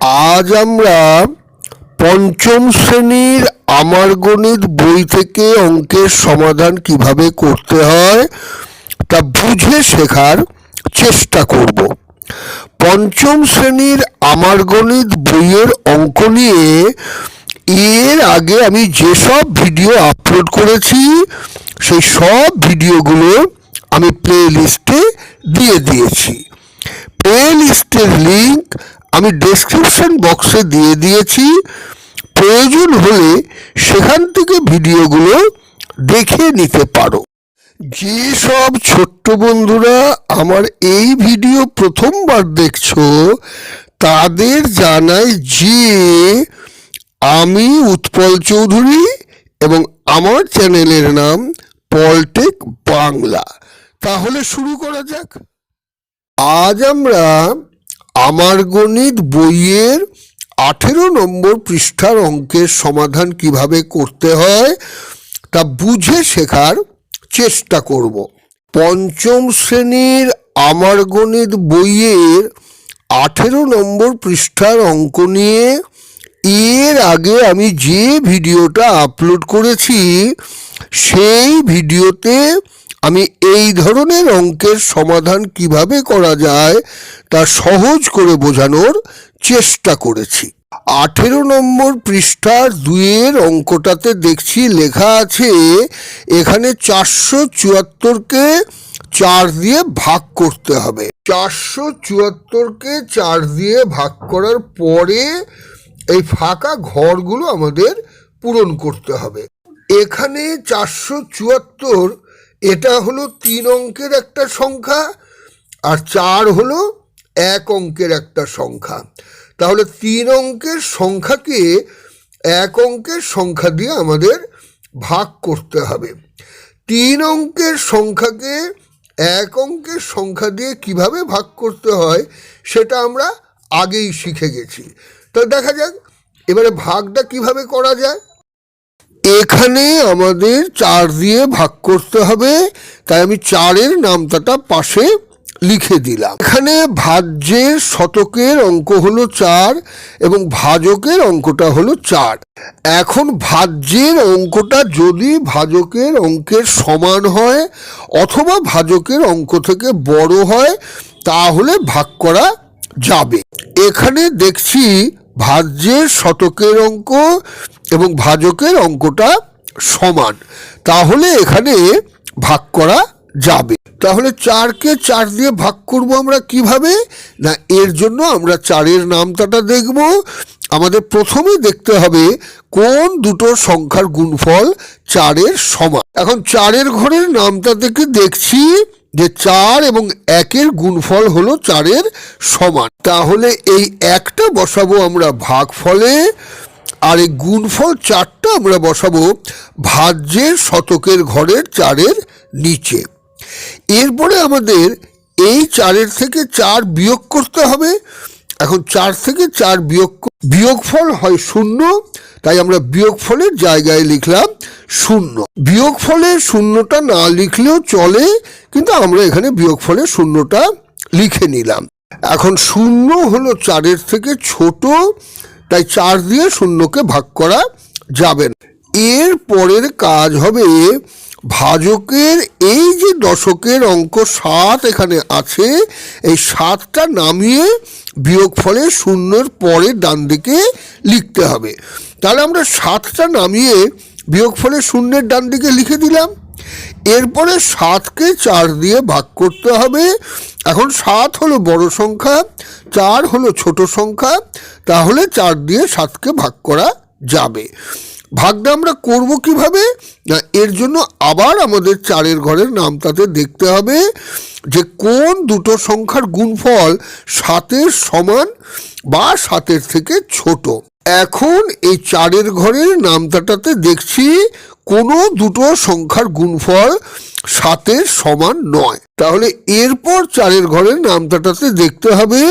আজ আমরা পঞ্চম শ্রেণির আমার গণিত বই থেকে অঙ্কের সমাধান কীভাবে করতে হয়, তা বুঝে শেখার চেষ্টা করব। পঞ্চম শ্রেণির আমার গণিত বইয়ের অঙ্ক নিয়ে এর আগে আমি যেসব ভিডিও আপলোড করেছি, সেই সব ভিডিওগুলো আমি প্লে লিস্টে দিয়ে দিয়েছি। প্লে লিস্টের লিংক আমি ডেসক্রিপশন বক্সে দিয়ে দিয়েছি। প্রয়োজন হলে সেখান থেকে ভিডিওগুলো দেখে নিতে পারো। যেসব ছোট্ট বন্ধুরা আমার এই ভিডিও প্রথমবার দেখছ, তাদের জানাই যে আমি উৎপল চৌধুরী এবং আমার চ্যানেলের নাম পলটেক বাংলা। তাহলে শুরু করা যাক। আজ আমরা আমার গণিত বইয়ের আঠেরো নম্বর পৃষ্ঠার অঙ্কের সমাধান কীভাবে করতে হয়, তা বুঝে শেখার চেষ্টা করব। পঞ্চম শ্রেণির আমার গণিত বইয়ের আঠেরো নম্বর পৃষ্ঠার অঙ্ক নিয়ে এর আগে আমি যে ভিডিওটা আপলোড করেছি, সেই ভিডিওতে আমি এই ধরনের অঙ্কের সমাধান কীভাবে করা যায় তা সহজ করে বোঝানোর চেষ্টা করেছি। আঠেরো নম্বর পৃষ্ঠার দুইয়ের অঙ্কটাতে দেখছি লেখা আছে, এখানে চারশো চুয়াত্তরকে চার দিয়ে ভাগ করতে হবে। চারশো চুয়াত্তরকে চার দিয়ে ভাগ করার পরে এই ফাঁকা ঘরগুলো আমাদের পূরণ করতে হবে। এখানে চারশো চুয়াত্তর এটা হলো তিন অঙ্কের একটা সংখ্যা আর চার হলো এক অঙ্কের একটা সংখ্যা। তাহলে তিন অঙ্কের সংখ্যাকে এক অঙ্কের সংখ্যা দিয়ে আমাদের ভাগ করতে হবে। তিন অঙ্কের সংখ্যাকে এক অঙ্কের সংখ্যা দিয়ে কীভাবে ভাগ করতে হয় সেটা আমরা আগেই শিখে গেছি। তো দেখা যাক, এবারে ভাগটা কীভাবে করা যায়? এখানে আমাদের চার দিয়ে ভাগ করতে হবে, তাই আমি চারের নামটাটা পাশে লিখে দিলাম। এখানে ভাজ্যের শতকের অঙ্ক হলো চার এবং ভাজকের অঙ্কটা হলো চার। এখন ভাজ্যের অঙ্কটা যদি ভাজকের অঙ্কের সমান হয় অথবা ভাজকের অঙ্ক থেকে বড় হয়, তাহলে ভাগ করা যাবে। এখানে দেখছি ভাজ্যের শতকের অঙ্ক এবং ভাজকের অঙ্কটা সমান। তাহলে এখানে ভাগ করা যাবে। তাহলে চারকে চার দিয়ে ভাগ করব আমরা কীভাবে? না, এর জন্য আমরা চারের নামতাটা দেখব। আমাদের প্রথমে দেখতে হবে কোন দুটো সংখ্যার গুণফল চারের সমান। এখন চারের ঘরের নামটা থেকে দেখছি যে চার এবং একের গুণফল হলো চারের সমান। তাহলে এই একটা বসাবো আমরা ভাগ ফলে আর এই গুণফল চারটা আমরা বসাবো ভাজ্যের শতকের ঘরের চারের নিচে। এরপরে আমাদের এই চারের থেকে চার বিয়োগ করতে হবে। এখন চার থেকে চার বিয়োগ বিয়োগফল হয় শূন্য, তাই আমরা বিয়োগফলের জায়গায় লিখলাম শূন্য। বিয়োগফলে শূন্যটা না লিখলেও চলে, কিন্তু আমরা এখানে বিয়োগফলে শূন্যটা লিখে নিলাম। এখন শূন্য হলো চারের থেকে ছোট তাই চার দিয়ে শূন্যকে ভাগ করা যাবে না। এর পরের কাজ হবে ভাজকের এই যে দশকের অঙ্ক সাত এখানে আছে, এই সাতটা নামিয়ে বিয়োগ ফলে শূন্যর পরে ডান দিকে লিখতে হবে। তাহলে আমরা সাতটা নামিয়ে বিয়োগ ফলে শূন্যের ডান দিকে লিখে দিলাম। এরপরে সাতকে চার দিয়ে ভাগ করতে হবে। এখন সাত হলো বড় সংখ্যা, চার হলো ছোট সংখ্যা, তাহলে চার দিয়ে সাতকে ভাগ করা যাবে। ভাগটা আমরা করব কীভাবে? না, এর জন্য আবার আমাদের চারের ঘরের নামটাতে দেখতে হবে যে কোন দুটো সংখ্যার গুণফল সাতের সমান বা সাতের থেকে ছোট। এখন এই চারের ঘরের নামতাটাতে দেখছি কোনো দুটো সংখ্যার গুণফল সাতের সমান নয়। তাহলে এরপর চারের ঘরের নামতাটাতে দেখতে হবে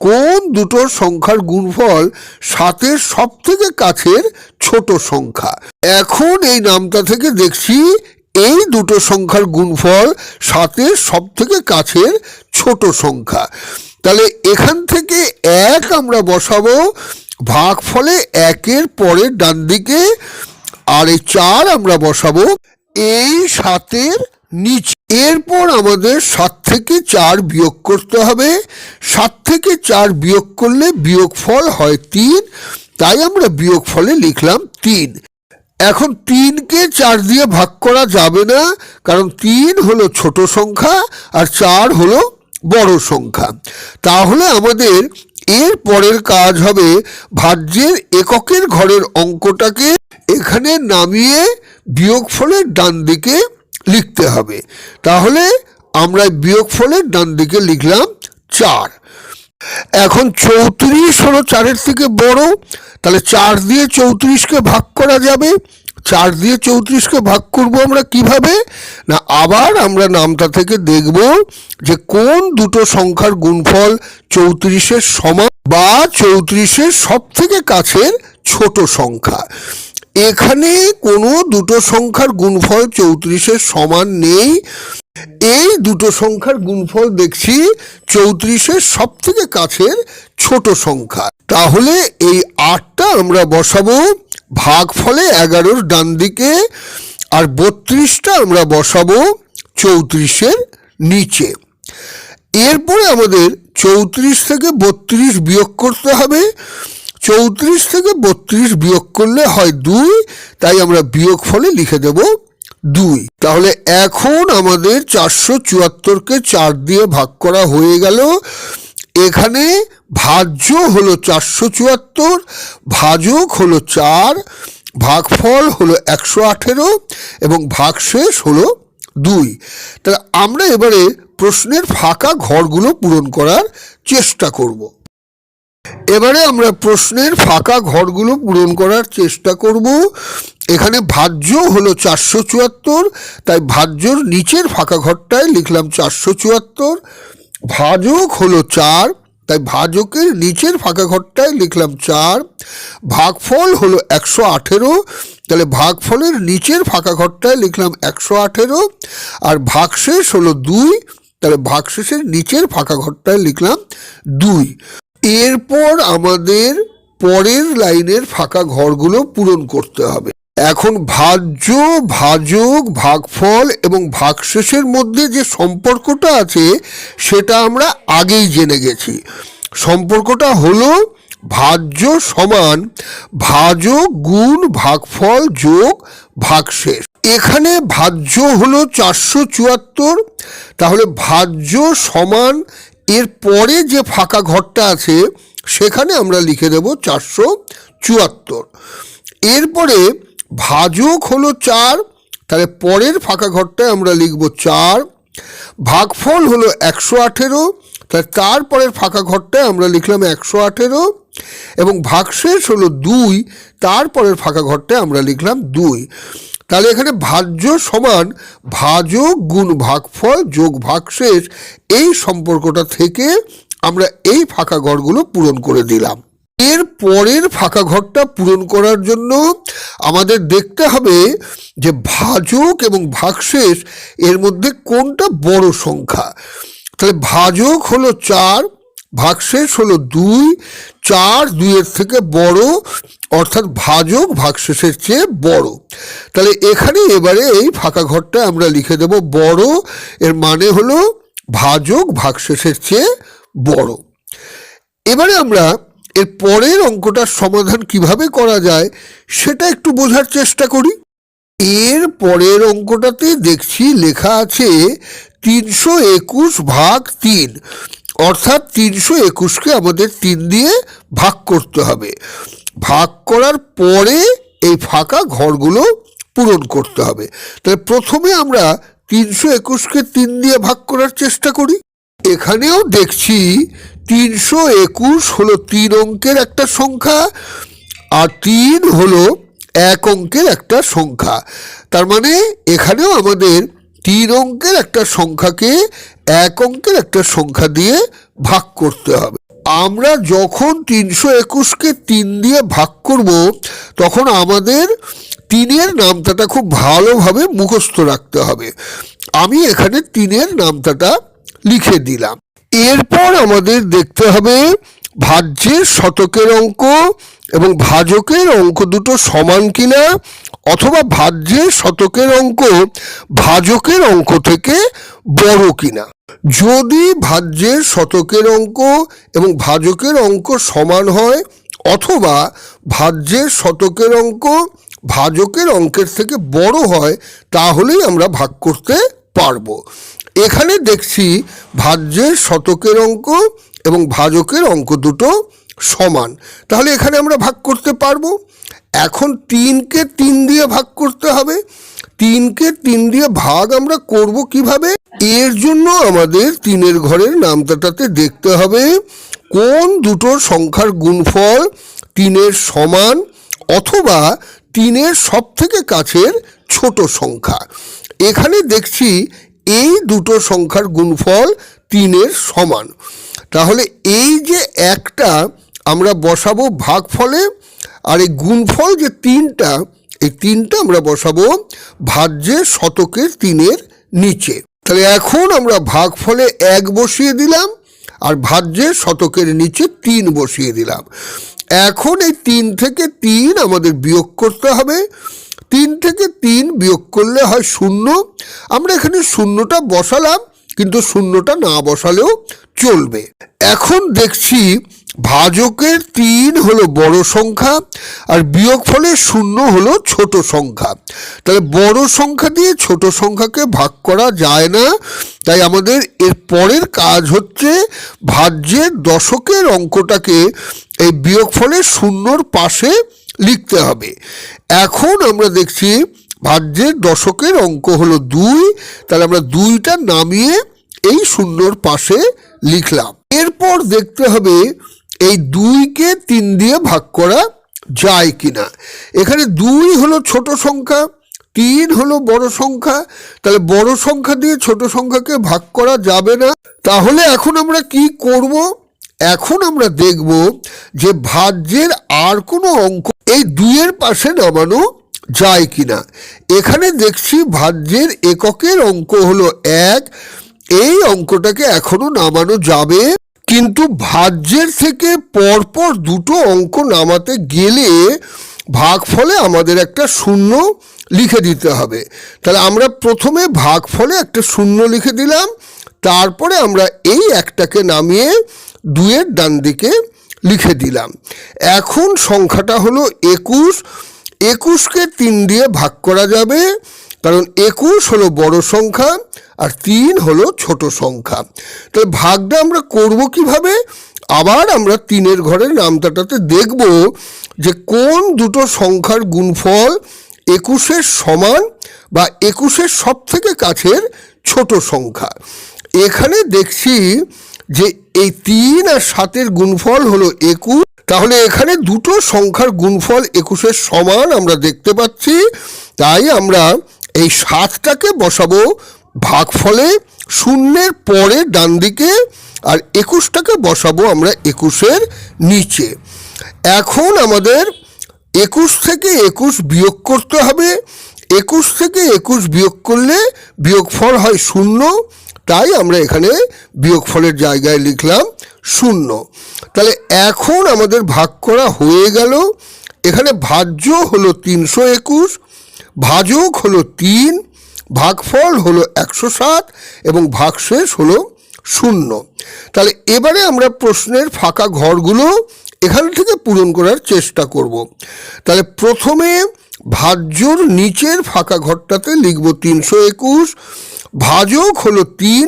কোন দুটো সংখ্যার গুণফল সাতের সব থেকে কাছের ছোট সংখ্যা। এখন এই নামটা থেকে দেখছি এই দুটো সংখ্যার গুণফল সাতের সব থেকে কাছের ছোট সংখ্যা। তাহলে এখান থেকে এক আমরা বসাবো ভাগ ফলে একের পরের ডান দিকে আর এই চার আমরা বসাবো এই সাতের নিচে। এরপর আমাদের সাত থেকে চার বিয়োগ করতে হবে। সাত থেকে চার বিয়োগ করলে বিয়োগফল হয় তিন, তাই আমরা বিয়োগ ফলে লিখলাম তিন। এখন তিনকে চার দিয়ে ভাগ করা যাবে না, কারণ তিন হলো ছোট সংখ্যা আর চার হলো বড় সংখ্যা। তাহলে আমাদের এর পরের কাজ হবে ভাজ্যের এককের ঘরের অঙ্কটাকে এখানে নামিয়ে বিয়োগফলের ডান দিকে লিখতে হবে। তাহলে আমরা বিয়োগফলের ডান দিকে লিখলাম চার। এখন চৌত্রিশ হলো চারের থেকে বড়, তাহলে চার দিয়ে চৌত্রিশকে ভাগ করা যাবে। চার দিয়ে চৌত্রিশকে ভাগ করব আমরা কীভাবে? না, আবার আমরা নামটা থেকে দেখব যে কোন দুটো সংখ্যার গুণফল চৌত্রিশের সমান বা চৌত্রিশের সব থেকে কাছের ছোট সংখ্যা। এখানে কোনো দুটো সংখ্যার গুণফল চৌত্রিশের সমান নেই। এই দুটো সংখ্যার গুণফল দেখছি চৌত্রিশের সব থেকে কাছের ছোট সংখ্যা। তাহলে এই আটটা আমরা বসাবো। ভাগ ফলে এগারোর ডান দিকে আর বত্রিশটা আমরা বসাবো চৌত্রিশের নিচে। এরপরে আমাদের চৌত্রিশ থেকে বত্রিশ বিয়োগ করতে হবে। চৌত্রিশ থেকে বত্রিশ বিয়োগ করলে হয় দুই, তাই আমরা বিয়োগ ফলে লিখে দেব দুই। তাহলে এখন আমাদের চারশো চুয়াত্তরকে চার দিয়ে ভাগ করা হয়ে গেল। এখানে ভাজ্য হলো চারশো চুয়াত্তর, ভাজক হলো চার, ভাগফল হলো একশো আঠেরো এবং ভাগশেষ হলো দুই। তাহলে আমরা এবারে প্রশ্নের ফাঁকা ঘরগুলো পূরণ করার চেষ্টা করব। এবারে আমরা প্রশ্নের ফাঁকা ঘরগুলো পূরণ করার চেষ্টা করব। এখানে ভাজ্য হলো চারশো চুয়াত্তর, তাই ভাজ্যর নিচের ফাঁকা ঘরটায় লিখলাম চারশো চুয়াত্তর। ভাজক হলো চার, তাই ভাজকের নিচের ফাঁকা ঘরটায় লিখলাম চার। ভাগফল হলো একশো আঠেরো, তাহলে ভাগফলের নিচের ফাঁকা ঘরটায় লিখলাম একশো আঠেরো। আর ভাগশেষ হলো দুই, তাহলে ভাগশেষের নিচের ফাঁকা ঘরটায় লিখলাম দুই। এরপর আমাদের পরের লাইনের ফাঁকা ঘরগুলো পূরণ করতে হবে। এখন ভাজ্য, ভাজক, ভাগফল এবং ভাগশেষের মধ্যে যে সম্পর্কটা আছে, সেটা আমরা আগেই জেনে গেছি। সম্পর্কটা হলো ভাজ্য সমান ভাজক গুণ ভাগফল যোগ ভাগশেষ। এখানে ভাজ্য হলো চারশো চুয়াত্তর। তাহলে ভাজ্য সমান এর পরে যে ফাঁকা ঘরটা আছে, সেখানে আমরা লিখে দেব চারশো চুয়াত্তর। এরপরে ভাজক হলো চার, তাহলে পরের ফাঁকা ঘরটায় আমরা লিখব চার। ভাগফল হলো একশো আঠেরো, তাহলে তারপরের ফাঁকা ঘরটায় আমরা লিখলাম একশো আঠেরো। এবং ভাগশেষ হলো দুই তারপরের ফাঁকা ঘরটায় আমরা লিখলাম দুই। তাহলে এখানে ভাজ্য সমান ভাজক গুণ ভাগফল যোগ ভাগশেষ, এই সম্পর্কটা থেকে আমরা এই ফাঁকা ঘরগুলো পূরণ করে দিলাম। এর পরের ফাঁকা ঘরটা পূরণ করার জন্য আমাদের দেখতে হবে যে ভাজক এবং ভাগশেষ এর মধ্যে কোনটা বড় সংখ্যা। তাহলে ভাজক হলো চার, ভাগশেষ হলো দুই, চার দুইয়ের থেকে বড়, অর্থাৎ ভাজক ভাগশেষের চেয়ে বড়। তাহলে এখানে এবারে এই ফাঁকা ঘরটা আমরা লিখে দেব বড়, এর মানে হলো ভাজক ভাগশেষের চেয়ে বড়। এবারে আমরা এর পরের অঙ্কটার সমাধান কীভাবে করা যায় সেটা একটু বোঝার চেষ্টা করি। এর পরের অঙ্কটাতে দেখছি লেখা আছে তিনশো একুশ ভাগ তিন, অর্থাৎ তিনশো একুশকে আমাদের তিন দিয়ে ভাগ করতে হবে। ভাগ করার পরে এই ফাঁকা ঘরগুলো পূরণ করতে হবে। তাহলে প্রথমে আমরা তিনশো একুশকে তিন দিয়ে ভাগ করার চেষ্টা করি। এখানেও দেখছি তিনশো একুশ হলো তিন অঙ্কের একটা সংখ্যা আর তিন হলো এক অঙ্কের একটা সংখ্যা। তার মানে এখানেও আমাদের তিন অঙ্কের একটা সংখ্যাকে এক অঙ্কের একটা সংখ্যা দিয়ে ভাগ করতে হবে। আমরা যখন তিনশো একুশকে তিন দিয়ে ভাগ করব, তখন আমাদের তিনের নামতাটা খুব ভালোভাবে মুখস্থ রাখতে হবে। আমি এখানে তিনের নামতাটা লিখে দিলাম। এরপর আমাদের দেখতে হবে ভাজ্যের শতকের অঙ্ক এবং ভাজকের অঙ্ক দুটো সমান কিনা অথবা ভাজ্যের শতকের অঙ্ক ভাজকের অঙ্ক থেকে বড় কিনা। যদি ভাজ্যের শতকের অঙ্ক এবং ভাজকের অঙ্ক সমান হয় অথবা ভাজ্যের শতকের অঙ্ক ভাজকের অঙ্কের থেকে বড় হয়, তাহলেই আমরা ভাগ করতে পারব। এখানে দেখছি ভাজ্যের শতকের অঙ্ক এবং ভাজকের অঙ্ক দুটো সমান। তাহলে এখানে আমরা ভাগ করতে পারব। এখন তিনকে তিন দিয়ে ভাগ করতে হবে। তিনকে তিন দিয়ে ভাগ আমরা করব কীভাবে? এর জন্য আমাদের তিনের ঘরের নামতাটাতে দেখতে হবে কোন দুটো সংখ্যার গুণফল তিনের সমান অথবা তিনের সব থেকে কাছের ছোট সংখ্যা। এখানে দেখছি এই দুটো সংখ্যার গুণফল তিনের সমান। তাহলে এই যে একটা আমরা বসাবো ভাগফলে, আর এই গুণফল যে তিনটা, এই তিনটা আমরা বসাবো ভাজ্যের শতকের তিনের নিচে। তাহলে এখন আমরা ভাগফলে এক বসিয়ে দিলাম, আর ভাজ্যের শতকের নিচে তিন বসিয়ে দিলাম। এখন এই তিন থেকে তিন আমাদের বিয়োগ করতে হবে। তিন থেকে তিন বিয়োগ করলে হয় শূন্য। আমরা এখানে শূন্যটা বসালাম, কিন্তু শূন্যটা না বসালেও চলবে। এখন দেখছি ভাজকের তিন হলো বড় সংখ্যা, আর বিয়োগ ফলে শূন্য হলো ছোট সংখ্যা। তাহলে বড় সংখ্যা দিয়ে ছোট সংখ্যাকে ভাগ করা যায় না, তাই আমাদের এর পরের কাজ হচ্ছে ভাজ্যের দশকের অঙ্কটাকে এই বিয়োগ ফলে শূন্যর পাশে লিখতে হবে। এখন আমরা দেখছি ভাজ্যের দশকের অঙ্ক হলো দুই। তাহলে আমরা দুইটা নামিয়ে এই শূন্যর পাশে লিখলাম। এরপর দেখতে হবে এই দুইকে তিন দিয়ে ভাগ করা যায় কিনা। এখানে দুই হলো ছোট সংখ্যা, তিন হলো বড় সংখ্যা। তাহলে বড় সংখ্যা দিয়ে ছোট সংখ্যাকে ভাগ করা যাবে না। তাহলে এখন আমরা কি করব? এখন আমরা দেখব যে ভাজ্যের আর কোনো অঙ্ক এই দুইয়ের পাশে নামানো যায় কিনা। এখানে দেখছি ভাজ্যের এককের অঙ্ক হলো এক। এই অঙ্কটাকে এখনও নামানো যাবে। কিন্তু ভাজ্যের থেকে পরপর দুটো অঙ্ক নামাতে গেলে ভাগফলে আমাদের একটা শূন্য লিখে দিতে হবে। তাহলে আমরা প্রথমে ভাগফলে একটা শূন্য লিখে দিলাম। তারপরে আমরা এই একটাকে নামিয়ে দুয়ের ডান দিকে লিখে দিলাম। এখন সংখ্যাটা হলো একুশ। একুশকে তিন দিয়ে ভাগ করা যাবে, কারণ একুশ হলো বড় সংখ্যা আর তিন হলো ছোট সংখ্যা। তাহলে ভাগটা আমরা করব কীভাবে? আবার আমরা তিনের ঘরের নামতাটাতে দেখব যে কোন দুটো সংখ্যার গুণফল একুশের সমান বা একুশের সব থেকে কাছের ছোট সংখ্যা। এখানে দেখছি যে এই তিন আর সাতের গুণফল হলো একুশ। তাহলে এখানে দুটো সংখ্যার গুণফল একুশের সমান আমরা দেখতে পাচ্ছি। তাই আমরা এই সাতটাকে বসাবো ভাগফলে, শূন্যের পরে ডান দিকে আর একুশটাকে বসাবো আমরা একুশের নিচে। এখন আমাদের একুশ থেকে একুশ বিয়োগ করতে হবে। একুশ থেকে একুশ বিয়োগ করলে বিয়োগফল হয় শূন্য। তাই আমরা এখানে বিয়োগফলের জায়গায় লিখলাম শূন্য। তাহলে এখন আমাদের ভাগ করা হয়ে গেল। এখানে ভাজ্য হলো তিনশো একুশ, ভাজক হলো তিন, ভাগফল হলো একশো সাত এবং ভাগশেষ হলো শূন্য। তাহলে এবারে আমরা প্রশ্নের ফাঁকা ঘরগুলো এখান থেকে পূরণ করার চেষ্টা করব। তাহলে প্রথমে ভাজ্যর নিচের ফাঁকা ঘরটাতে লিখব তিনশো একুশ ভাজক হলো তিন,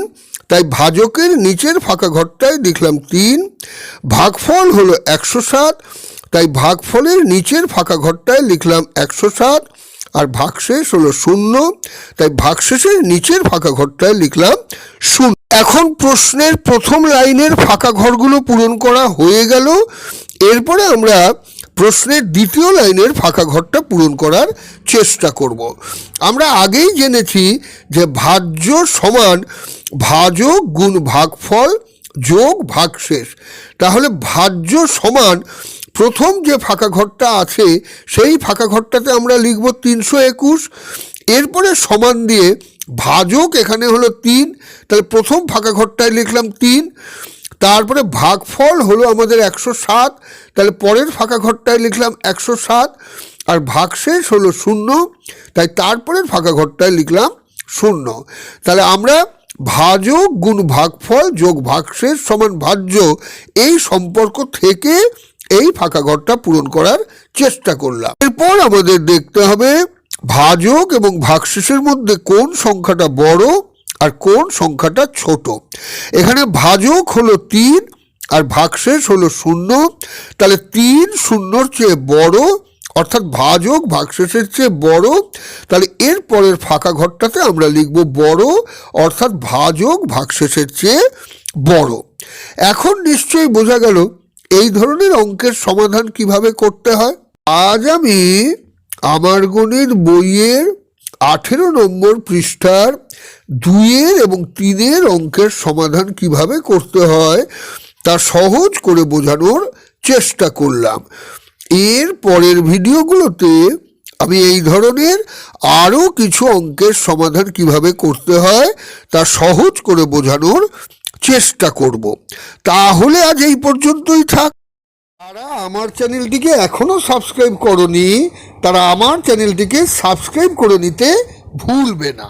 তাই ভাজকের নিচের ফাঁকা ঘরটায় লিখলাম তিন। ভাগফল হলো একশো সাত, তাই ভাগফলের নিচের ফাঁকা ঘরটায় লিখলাম একশো সাত। আর ভাগশেষ হলো শূন্য, তাই ভাগশেষের নিচের ফাঁকা ঘরটায় লিখলাম শূন্য। এখন প্রশ্নের প্রথম লাইনের ফাঁকা ঘরগুলো পূরণ করা হয়ে গেল। এরপরে আমরা প্রশ্নের দ্বিতীয় লাইনের ফাঁকা ঘরটা পূরণ করার চেষ্টা করব। আমরা আগেই জেনেছি যে ভাজ্য সমান ভাজক গুণ ভাগফল যোগ ভাগশেষ। তাহলে ভাজ্য সমান প্রথম যে ফাঁকা ঘরটা আছে, সেই ফাঁকা ঘরটাতে আমরা লিখব তিনশো একুশ। এরপরে সমান দিয়ে ভাজক এখানে হলো তিন। তাহলে প্রথম ফাঁকা ঘরটায় লিখলাম তিন। তারপরে ভাগফল হলো আমাদের একশো সাত, তাহলে পরের ফাঁকা ঘরটায় লিখলাম একশো সাত, আর ভাগশেষ হলো শূন্য, তাই তারপরের ফাঁকা ঘরটায় লিখলাম শূন্য। তাহলে আমরা ভাজক গুণ ভাগফল যোগ ভাগশেষ সমান ভাজ্য এই সম্পর্ক থেকে এই ফাঁকা ঘরটা পূরণ করার চেষ্টা করলাম। এরপর আমাদের দেখতে হবে ভাজক এবং ভাগশেষের মধ্যে কোন সংখ্যাটা বড় আর কোন সংখ্যাটা ছোট? এখানে ভাজক হলো তিন আর ভাগশেষ হলো শূন্য। তাহলে তিন শূন্যর চেয়ে বড়, অর্থাৎ ভাজক ভাগশেষের চেয়ে বড়, তাহলে এর পরের ফাঁকা ঘরটাতে আমরা লিখব বড়, অর্থাৎ ভাজক ভাগশেষের চেয়ে বড়। এখন নিশ্চয়ই বোঝা গেল এই ধরনের অঙ্কের সমাধান কীভাবে করতে হয়। আজ আমি আমার গণিত বইয়ের আঠেরো নম্বর পৃষ্ঠার দুইয়ের এবং তিনের অঙ্কের সমাধান কীভাবে করতে হয়, তা সহজ করে বোঝানোর চেষ্টা করলাম। এর পরের ভিডিওগুলোতে আমি এই ধরনের আরও কিছু অঙ্কের সমাধান কীভাবে করতে হয়, তা সহজ করে বোঝানোর চেষ্টা করব। তাহলে আজ এই পর্যন্তই থাক। যারা আমার চ্যানেলটিকে এখনও সাবস্ক্রাইব করনি তারা আমার চ্যানেলটিকে সাবস্ক্রাইব করে নিতে ভুলবে না।